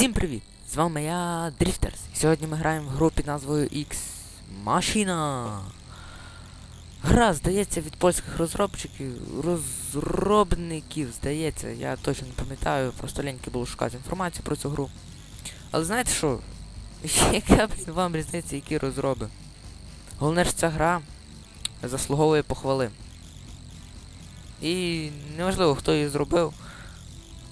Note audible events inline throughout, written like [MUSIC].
Всім привіт! З вами я Дріфтерс. Сьогодні ми граємо в гру під назвою X Машина. Гра, здається, від польських розробчиків, розробників, здається, я точно не пам'ятаю, просто ліньки було шукати інформацію про цю гру. Але знаєте що? [LAUGHS] Яка вам різниця, які розроби? Головне ж ця гра заслуговує похвали. І неважливо, хто її зробив.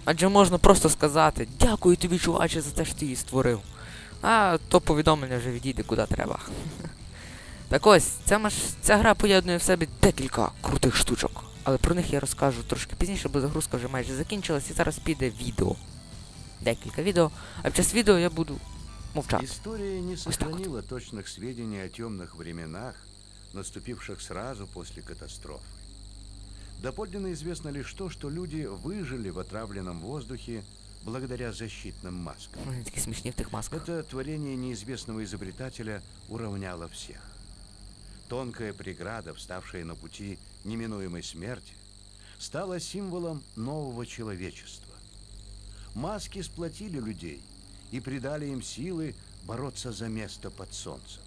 Адже можна просто сказати дякую тобі, чуваче, за те, що ти її створив. А то повідомлення вже відійде куди треба. [LAUGHS] Так ось, ця, маш... ця гра поєднує в себе декілька крутих штучок. Але про них я розкажу трошки пізніше, бо загрузка вже майже закінчилась і зараз піде відео. Декілька відео. А під час відео я буду мовчати. История не так вот. сохранила точных сведений о темных временах, наступивших сразу после катастрофы. Доподлинно известно лишь то, что люди выжили в отравленном воздухе благодаря защитным маскам. Вони такі смішні в тих масках. Это творение неизвестного изобретателя уравняло всех. Тонкая преграда, вставшая на пути неминуемой смерти, стала символом нового человечества. Маски сплотили людей и придали им силы бороться за место под солнцем.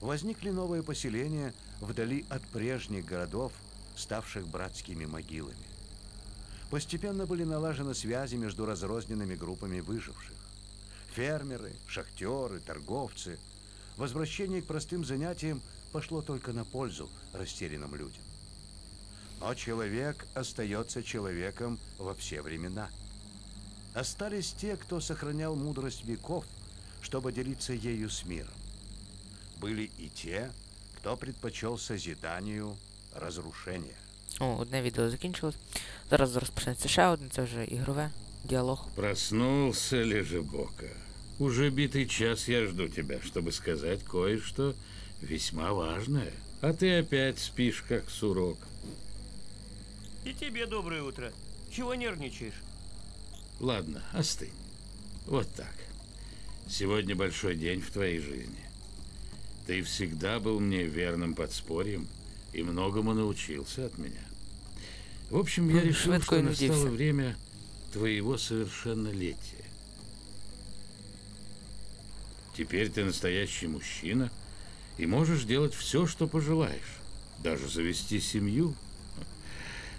Возникли новые поселения вдали от прежних городов, ставших братскими могилами. Постепенно были налажены связи между разрозненными группами выживших. Фермеры, шахтеры, торговцы. Возвращение к простым занятиям пошло только на пользу растерянным людям. Но человек остается человеком во все времена. Остались те, кто сохранял мудрость веков, чтобы делиться ею с миром. Были и те, кто предпочел созиданию разрушения. О, одне відео закінчилось. Зараз розпочнеться ще одне, це вже ігрове, діалог. Проснулся Лежебока. Уже битый час я жду тебя, чтобы сказать кое-что весьма важное. А ты опять спишь, как сурок. И тебе доброе утро. Чего нервничаешь? Ладно, остынь. Вот так. Сегодня большой день в твоей жизни. Ты всегда был мне верным подспорьем и многому научился от меня. В общем, я М, решил, швидко что настало время твоего совершеннолетия. Теперь ты настоящий мужчина и можешь делать все, что пожелаешь. Даже завести семью.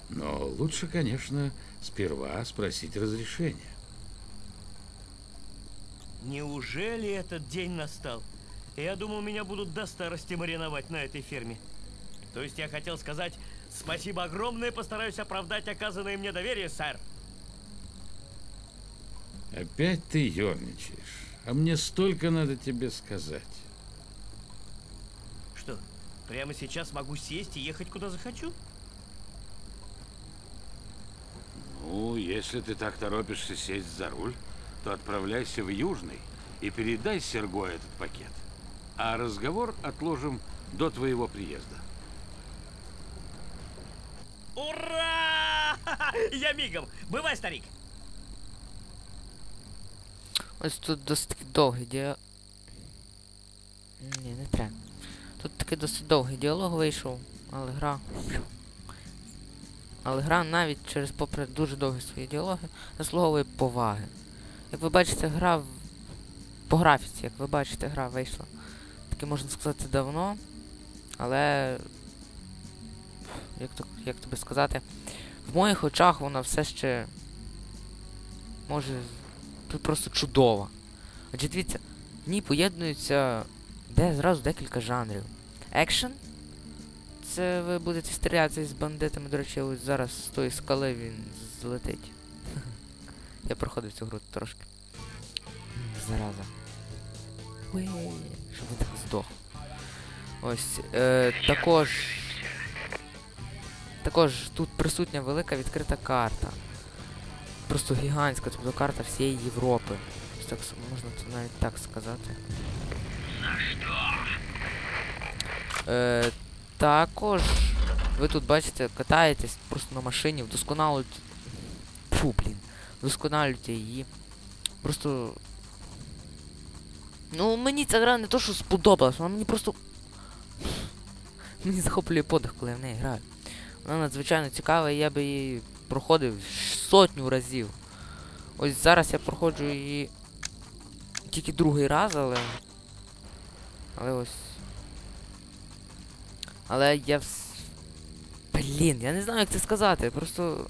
Но лучше, конечно, сперва спросить разрешения. Неужели этот день настал? Я думал, меня будут до старости мариновать на этой ферме. То есть я хотел сказать спасибо огромное, постараюсь оправдать оказанное мне доверие, сэр. Опять ты ерничаешь. А мне столько надо тебе сказать. Что, прямо сейчас могу сесть и ехать куда захочу? Ну, если ты так торопишься сесть за руль, то отправляйся в Южный и передай Серго этот пакет. А разговор отложим до твоего приезда. Ура! [LAUGHS] Я мигом! Бывай, старик! Ось тут досить довгий діалог. Ні, не треба. Тут таки досить довгий діалог вийшов, але гра. Але гра навіть через попри дуже довгі свої діалоги заслуговує поваги. Як ви бачите, гра в... по графіці, як ви бачите, гра вийшла. Таки можна сказати давно. Але. Як то, як тобі сказати, в моїх очах вона все ще може тут просто чудова. Адже дивіться, в ній поєднуються де зразу декілька жанрів. Екшен. Це ви будете стрілятися з бандитами, до речі, ось зараз з тої скали він злетить. [LAUGHS] Я проходив цю гру трошки. Зараза. Щоб він так здох. Ось. Е, також. Також тут присутня велика відкрита карта. Просто гігантська, тобто карта всієї Європи. Так можна це навіть так сказати. Е, також ви тут бачите, катаєтесь просто на машині, вдосконалюєте. Фу, блін. Вдосконалюєте її. Просто. Ну, мені ця гра не то, що сподобалась, вона мені просто. Мені захоплює подих, коли я в неї граю. Вона надзвичайно цікава, і я би її проходив сотню разів. Ось зараз я проходжу її тільки другий раз, але. Але ось. Але я вс... Блін, я не знаю, як це сказати. Просто.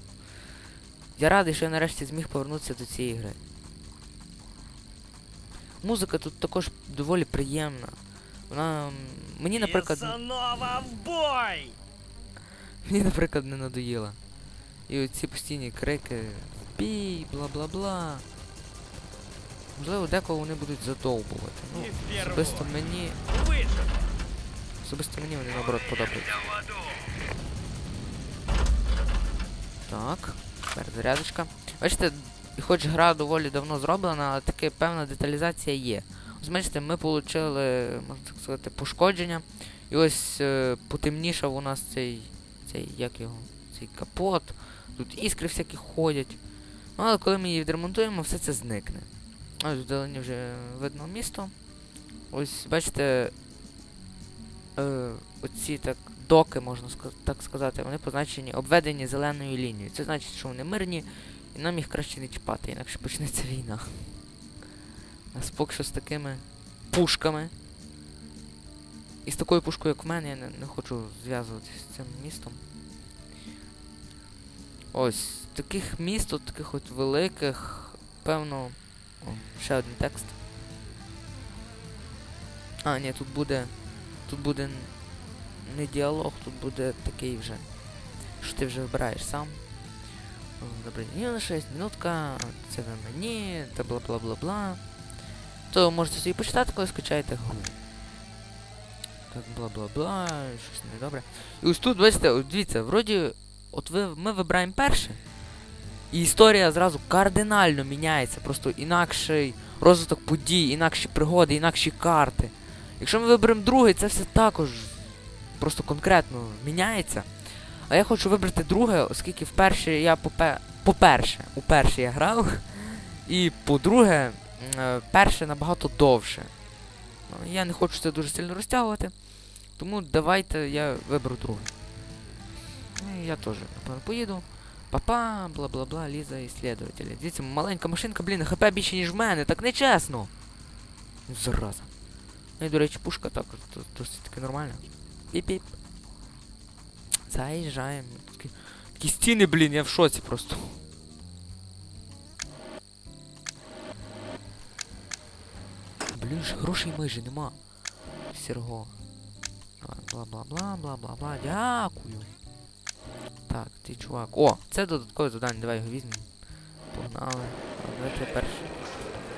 Я радий, що я нарешті зміг повернутися до цієї гри. Музика тут також доволі приємна. Вона. Мені, наприклад. В бой! [LAUGHS] Мені, наприклад, не надоїла. І оці постійні крики бій, бла-бла-бла. Можливо, декого вони будуть задовбувати. Ну, особисто мені. Особисто мені вони наоборот подобаються. Так, тепер зарядочка. Бачите, хоч гра доволі давно зроблена, але таки певна деталізація є. Ось бачите, ми отримали, можна так сказати, пошкодження. І ось е, потемнішав у нас цей. Цей, як його, цей капот. Тут іскри всякі ходять. Ну, але коли ми її відремонтуємо, все це зникне. Ось вдалині вже видно місто. Ось, бачите, е, оці так доки, можна так сказати, вони позначені, обведені зеленою лінією. Це значить, що вони мирні, і нам їх краще не чіпати, інакше почнеться війна. У нас поки що з такими пушками. І з такою пушкою, як в мене, я не, не хочу зв'язуватися з цим містом. Ось, таких міст, от таких от великих, певно. О, ще один текст. А, ні, тут буде. Тут буде не діалог, тут буде такий вже. Що ти вже вибираєш сам. О, Добрий день, 6 минутка, це ви мені, та бла бла бла бла. То можете собі почитати, коли скачаєте гру. Так, бла бла бла, щось недобре. І ось тут, бачите, дивіться, вроді, от ви, ми вибираємо перше. І історія зразу кардинально міняється. Просто інакший розвиток подій, інакші пригоди, інакші карти. Якщо ми виберемо другий, це все також просто конкретно міняється. А я хочу вибрати друге, оскільки вперше я попе... по-перше, уперше я грав. І по-друге, е, перше набагато довше. Я не хочу це дуже сильно розтягувати. Тому давайте я виберу друге. Ну, я теж, напевно, поїду. Папа, бла-бла-бла, Ліза ісследователя. Дивіться, маленька машинка, блін, хп більше, ніж в мене, так нечесно. Зараза. Ну і, до речі, пушка також до- досить таки нормальна. Піп-піп. Заїжджаємо. Такі стіни, блін, я в шоці просто. Блін, ж грошей майже нема. Серго. Бла-бла-бла, бла-бла-бла. Дякую. Так, ти чувак. О, це додаткове завдання, давай його візьмемо. Погнали. Давайте я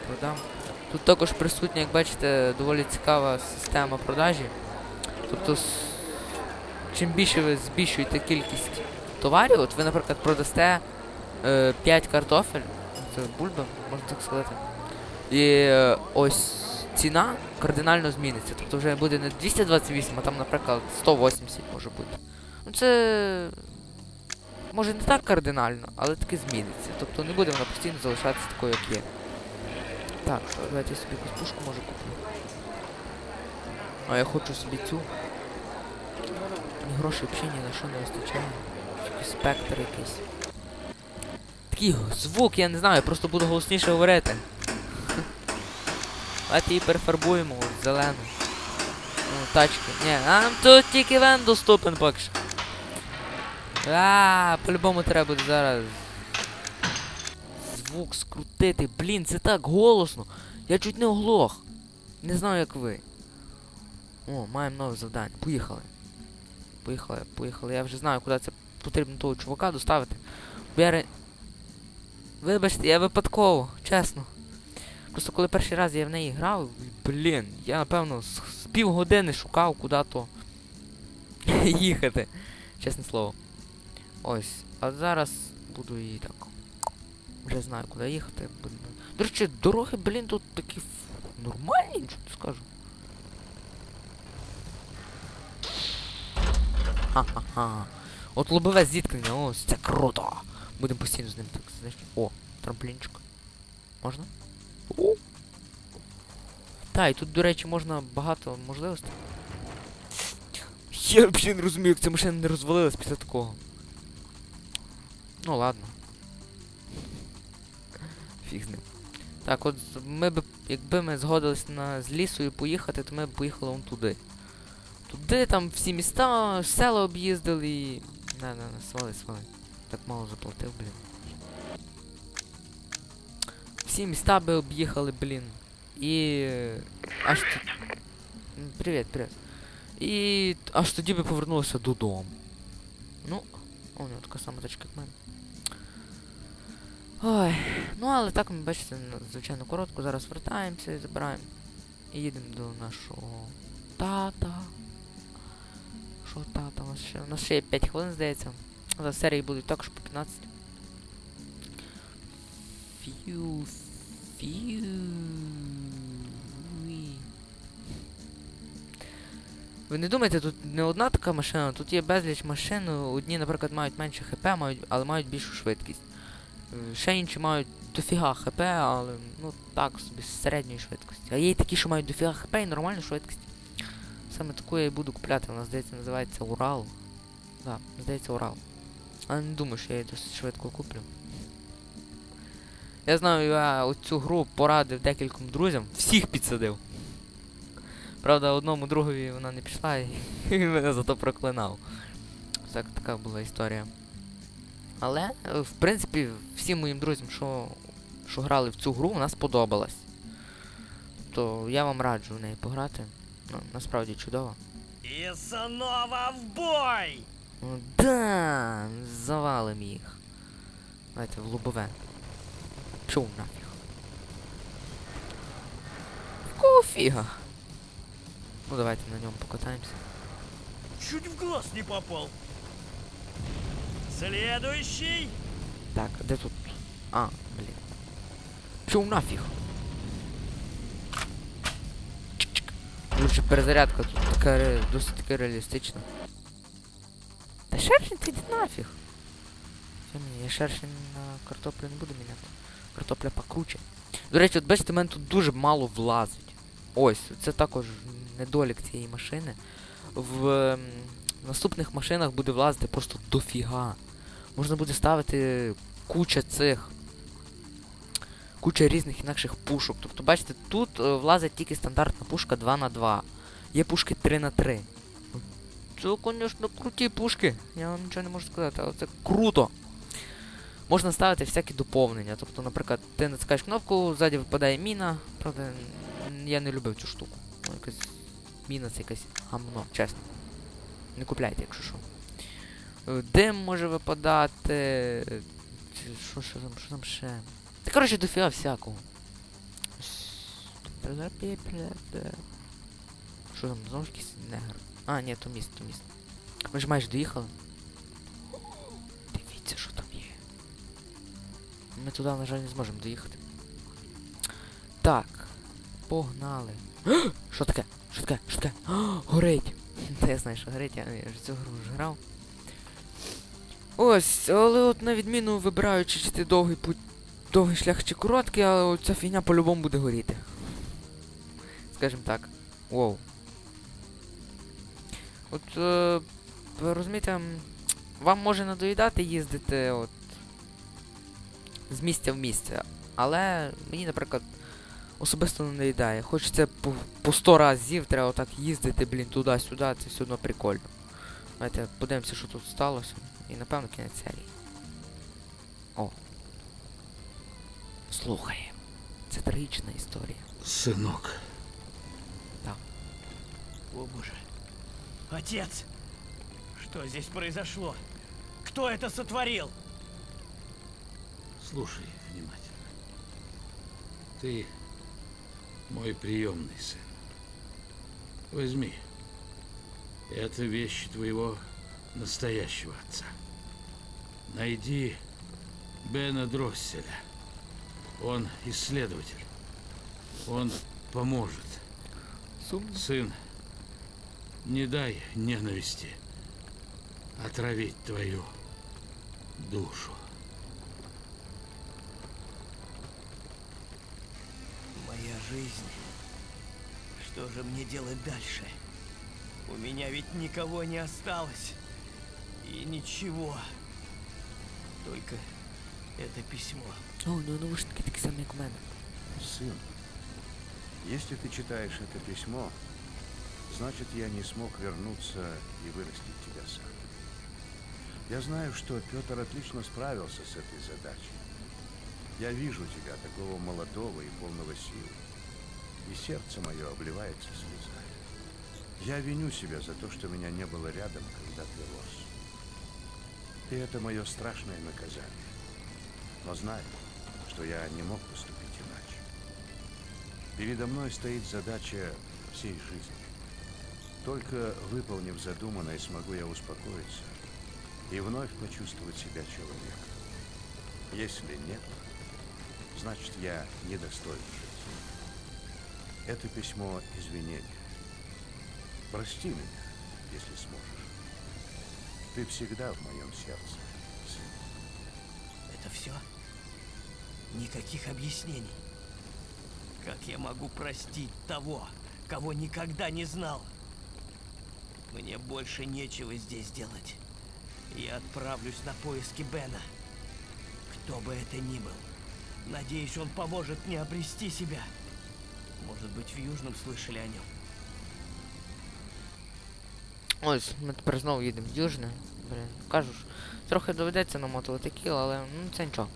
продам. Тут також присутня, як бачите, доволі цікава система продажі. Тобто, чим більше ви збільшуєте кількість товарів, от ви, наприклад, продасте е, 5 картофель, це бульба, можна так сказати. І е, ось ціна кардинально зміниться. Тобто вже буде не 228, а там, наприклад, 180 може бути. Ну це може не так кардинально, але таки зміниться. Тобто не буде вона постійно залишатися такою, як є. Так, давайте я собі якусь пушку може куплю. А я хочу собі цю. Мені грошей взагалі ні на що не вистачає. Якийсь спектр якийсь. Такий звук, я не знаю, я просто буду голосніше говорити. Давайте її перефарбуємо в зелену. Ну, тачки. Ні, нам тут тільки вен доступен поки що. По-любому треба буде зараз. Звук скрутити. Блін, це так голосно. Я чуть не оглох. Не знаю, як ви. О, маємо нове завдання. Поїхали. Поїхали, поїхали. Я вже знаю, куди це потрібно того чувака доставити. Ре- Вибачте, я випадково, чесно. Просто коли перший раз я в неї грав, блін, я напевно з, з півгодини шукав куди то [LAUGHS] їхати. Чесне слово. Ось. А зараз буду її так. Вже знаю, куди їхати. До речі, дороги, блін, тут такі нормальні, нічого не скажу. Ха-ха-ха. От лобове зіткнення, ось це круто. Будемо постійно з ним так, знаєш. О, трамплінчик. Можна? Та, і тут, до речі, можна багато можливостей. Я взагалі не розумію, як ця машина не розвалилась після такого. Ну ладно. Фіг з ним. Так, от ми б, якби ми згодились на з лісою поїхати, то ми б поїхали вон туди. Туди там всі міста, села об'їздили і. Не, не, не, свали, свали. Так мало заплатив, блін. Всі міста би об'їхали, блін. І. Аж тут. Привіт, привіт. І аж тоді би повернулися додому. Ну, о, у нього така сама тачка, як мене. Ой, ну але так ми бачите, звичайно коротко. Зараз вертаємося і забираємо. І їдемо до нашого тата. Що тата? У нас ще, у нас ще є 5 хвилин, здається. За серії будуть також по 15. Фью, фью. Ви не думайте, тут не одна така машина, тут є безліч машин. Одні, наприклад, мають менше ХП, мають, але мають більшу швидкість. Е, Ще інші мають дофіга ХП, але ну так, собі з середньої швидкості. А є й такі, що мають дофіга ХП і нормальну швидкість. Саме таку я і буду купляти, вона здається називається Урал. Так, здається Урал. Але не думаю, що я її досить швидко куплю. Я знаю, я оцю гру порадив декільком друзям, всіх підсадив. Правда, одному другові вона не пішла і [LAUGHS] він мене зато проклинав. Так, така була історія. Але, в принципі, всім моїм друзям, що, що грали в цю гру, вона сподобалась. Тобто я вам раджу в неї пограти. Ну, насправді чудово. И снова в бой! Ну, да, завалим їх. Давайте в лобове. Чому нафіг? Якого фіга? Ну давайте на ньому покатаємося. Чуть в глаз не попал. Следующий. Так, а де тут? А, блін. Чому нафіг? Чик-чик. Лучше перезарядка тут така ре- досить таки реалістична. Та шершень ти йди нафіг. Що мені, я шершень на картоплю не буду міняти. Картопля покруче. До речі, от бачите, в мене тут дуже мало влазить. Ось, це також недолік цієї машини. В ем, наступних машинах буде влазити просто дофіга. Можна буде ставити куча цих. Куча різних інакших пушок. Тобто, бачите, тут е, влазить тільки стандартна пушка 2 на 2 Є пушки 3 на 3 Це, звісно, круті пушки. Я вам нічого не можу сказати, але це круто. Можна ставити всякі доповнення. Тобто, наприклад, ти натискаєш кнопку, ззаді випадає міна. Правда, я не любив цю штуку. Ну, якась міна це якась гамно, чесно. Не купляйте, якщо що. Е, Дим може випадати. Що, що там, що там ще? Та коротше дофіга всякого. Що там, знову якийсь негр? А, ні, то міст, то міст. Ми ж майже доїхали. Ми туди, на жаль, не зможемо доїхати. Так. Погнали. [GASPS] Що таке? Що таке? Що таке? [GASPS] Горить! [LAUGHS] Та знаю, що горить, я, ж цю гру вже грав. Ось, але от на відміну вибираючи, чи ти довгий путь, довгий шлях чи короткий, але от ця фігня по-любому буде горіти. Скажем так. Воу. От, е, розумієте, вам може надоїдати їздити от з місця в місце, але мені, наприклад, особисто не надоїдає. Хочеться по, по 100 разів треба отак їздити, блін, туди-сюди, це все одно прикольно. Давайте подивимося, що тут сталося. І напевно кінець серії. О. Слухай. Це трагічна історія. Сынок, О боже. Отец! Что здесь произошло? Кто это сотворил? Слушай внимательно. Ты мой приемный сын. Возьми. Это вещи твоего настоящего отца. Найди Бена Дросселя. Он исследователь. Он поможет. Сын, не дай ненависти отравить твою душу. Жизнь. Что же мне делать дальше? У меня ведь никого не осталось. И ничего. Только это письмо. О, ну навушники такі самі, як у мене. Сын, если ты читаешь это письмо, значит, я не смог вернуться и вырастить тебя сам. Я знаю, что Петр отлично справился с этой задачей. Я вижу тебя, такого молодого и полного сил, и сердце мое обливается слезами. Я виню себя за то, что меня не было рядом, когда ты рос. И это мое страшное наказание. Но знаю, что я не мог поступить иначе. Передо мной стоит задача всей жизни. Только выполнив задуманное, смогу я успокоиться и вновь почувствовать себя человеком. Если нет, значит, я недостоин жить. Это письмо извинения. Прости меня, если сможешь. Ты всегда в моем сердце, сын. Это все? Никаких объяснений. Как я могу простить того, кого никогда не знал? Мне больше нечего здесь делать. Я отправлюсь на поиски Бена. Кто бы это ни был. Надеюсь, он поможет мне обрести себя. Может быть, в Южном слышали о нем. Ось, ми тепер знову їдемо в Южне. Блін, кажу трохи доведеться намотувати кіл, але ну це нічого.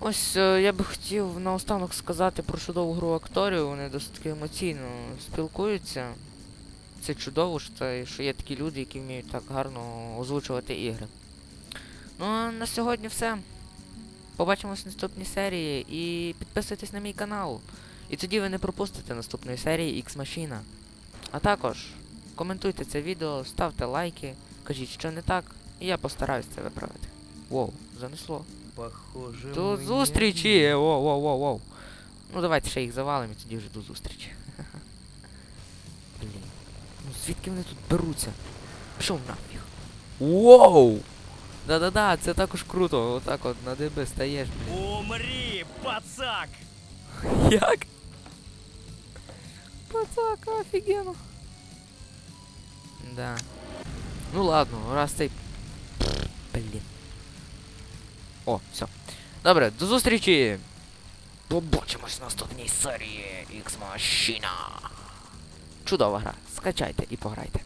Ось е, я би хотів наостанок сказати про чудову гру акторів. Вони досить таки емоційно спілкуються. Це чудово, що є такі люди, які вміють так гарно озвучувати ігри. Ну а на сьогодні все. Побачимось в наступній серії і підписуйтесь на мій канал. І тоді ви не пропустите наступної серії X Machina. А також коментуйте це відео, ставте лайки, кажіть, що не так, і я постараюсь це виправити. Воу, занесло. Похоже, До зустрічі! Воу, воу, воу, воу. Ну давайте ще їх завалимо і тоді вже до зустрічі. [LAUGHS] Блін. Ну звідки вони тут беруться? Пішов нафіг. Воу! Да-да-да, це також круто. Отак от на ДБ стаєш, блін. Умри, пацак! [LAUGHS] Як? Пацака, офігенно. Да. Ну ладно, раз цей. Блін. О, все. Добре, до зустрічі! Побачимось в наступній серії X Machina. Чудова гра. Скачайте і пограйте.